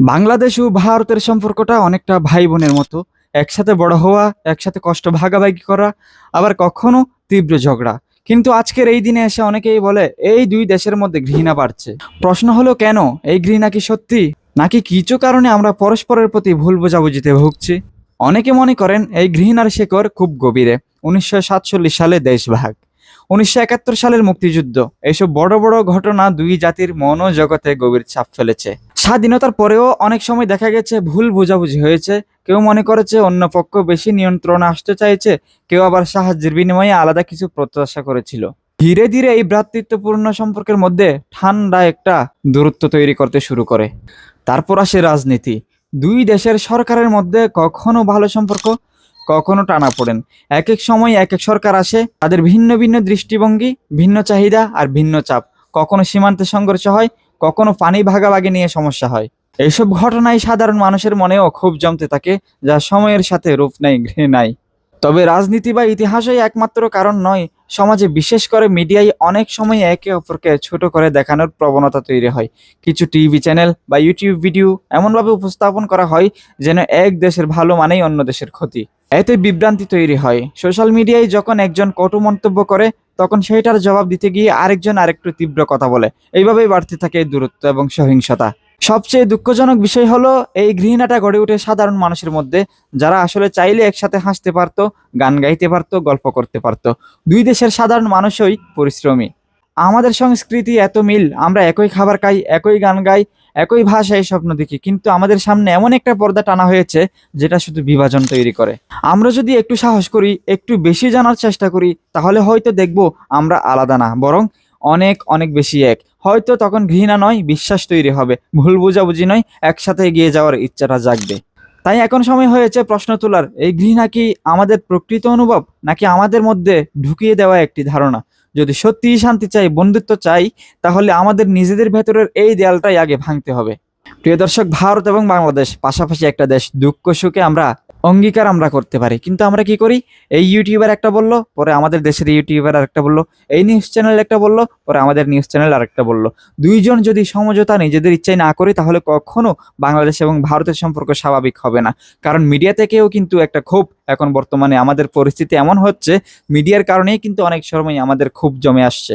বাংলাদেশ ও ভারতের সম্পর্কটা অনেকটা ভাই বোনের মতো। একসাথে বড় হওয়া, একসাথে কষ্ট ভাগাভাগি করা, আবার কখনো তীব্র ঝগড়া। কিন্তু আজকের এই দিনে এসে অনেকেই বলে, এই দুই দেশের মধ্যে ঘৃণা বাড়ছে। প্রশ্ন হলো, কেন? এই ঘৃণা কি সত্যি? নাকি কিছু কারণে আমরা পরস্পরের প্রতি ভুল বোঝাবুঝিতে ভুগছি? অনেকে মনে করেন, এই ঘৃণার শেকড় খুব গভীরে। উনিশশো সাতচল্লিশ সালে দেশভাগ। উনিশশো একাত্তর সালের মুক্তিযুদ্ধ। এইসব বড় বড় ঘটনা দুই জাতির মনোজগতে গভীর ছাপ ফেলেছে। স্বাধীনতার পরেও অনেক সময় দেখা গেছে ভুল বোঝাবুঝি হয়েছে। কেউ মনে করেছে অন্য পক্ষ বেশি নিয়ন্ত্রণে আসতে চাইছে, কেউ আবার সাহায্যের বিনিময়ে আলাদা কিছু প্রত্যাশা করেছিল। ধীরে ধীরে এই ভ্রাতৃত্বপূর্ণ সম্পর্কের মধ্যে ঠান্ডা একটা দূরত্ব তৈরি করতে শুরু করে। তারপর আসে রাজনীতি। দুই দেশের সরকারের মধ্যে কখনো ভালো সম্পর্ক কখনো টানা পড়েন। এক এক সময় এক এক সরকার আসে, তাদের ভিন্ন ভিন্ন দৃষ্টিভঙ্গি, ভিন্ন চাহিদা আর ভিন্ন চাপ। কখনো সীমান্তে সংঘর্ষ হয়, কখনো পানি ভাগাভাগি নিয়ে সমস্যা হয়। এইসব ঘটনায় সাধারণ মানুষের মনেও খুব জমতে থাকে, যা সময়ের সাথে রূপ নেয়, ঘৃণায়। তবে রাজনীতি বা ইতিহাসই একমাত্র কারণ নয়, সমাজে বিশেষ করে মিডিয়ায় অনেক সময় একে অপরকে ছোট করে দেখানোর প্রবণতা তৈরি হয়। কিছু টিভি চ্যানেল বা ইউটিউব ভিডিও এমনভাবে উপস্থাপন করা হয় যেন এক দেশের ভালো মানেই অন্য দেশের ক্ষতি। এতে বিভ্রান্তি তৈরি হয়। সোশ্যাল মিডিয়ায় যখন একজন কটু মন্তব্য করে, তখন সেইটার জবাব দিতে গিয়ে আরেকজন আরেকটু তীব্র কথা বলে। এইভাবেই বাড়তে থাকে দূরত্ব এবং সহিংসতা। সবচেয়ে দুঃখজনক বিষয় হলো, এই ঘৃণাটা গড়ে ওঠে সাধারণ মানুষের মধ্যে, যারা আসলে চাইলে একসাথে হাসতে পারতো, গান গাইতে পারতো, গল্প করতে পারতো। দুই দেশের সাধারণ মানুষই পরিশ্রমী। আমাদের সংস্কৃতি এত মিল, আমরা একই খাবার খাই, একই গান গাই, একই ভাষায় স্বপ্ন দেখি, কিন্তু আমাদের সামনে এমন একটা পর্দা টানা হয়েছে, যেটা শুধু বিভাজন তৈরি করে। আমরা যদি একটু সাহস করি, একটু বেশি জানার চেষ্টা করি, তাহলে হয়তো দেখব আমরা আলাদা না, বরং অনেক অনেক বেশি এক। হয়তো তখন ঘৃণা নয়, বিশ্বাস তৈরি হবে। ভুল বোঝাবুঝি নয়, একসাথে এগিয়ে যাওয়ার ইচ্ছাটা জাগবে। তাই এখন সময় হয়েছে প্রশ্ন তোলার। এই ঘৃণা কি আমাদের প্রকৃত অনুভব, নাকি আমাদের মধ্যে ঢুকিয়ে দেওয়া একটি ধারণা? যদি সত্যিই শান্তি চাই, বন্ধুত্ব চাই, তাহলে আমাদের নিজেদের ভেতরের এই দেয়ালটাই আগে ভাঙতে হবে। প্রিয় দর্শক, ভারত এবং বাংলাদেশ, পাশাপাশি একটা দেশ, দুঃখ সুখে আমরা অঙ্গীকার আমরা করতে পারি। কিন্তু আমরা কি করি? এই ইউটিউবার একটা বলল, পরে আমাদের দেশের ইউটিউবার আরেকটা বলল, এই নিউজ চ্যানেল একটা বলল, পরে আমাদের নিউজ চ্যানেল আরেকটা বলল। দুইজন যদি সমঝোতা নিজেদের ইচ্ছায় না করি, তাহলে কখনো বাংলাদেশ এবং ভারতের সম্পর্ক স্বাভাবিক হবে না। কারণ মিডিয়া থেকেও কিন্তু একটা ক্ষোভ এখন বর্তমানে আমাদের পরিস্থিতি এমন হচ্ছে মিডিয়ার কারণেই কিন্তু অনেক সময় আমাদের ক্ষোভ জমে আসছে।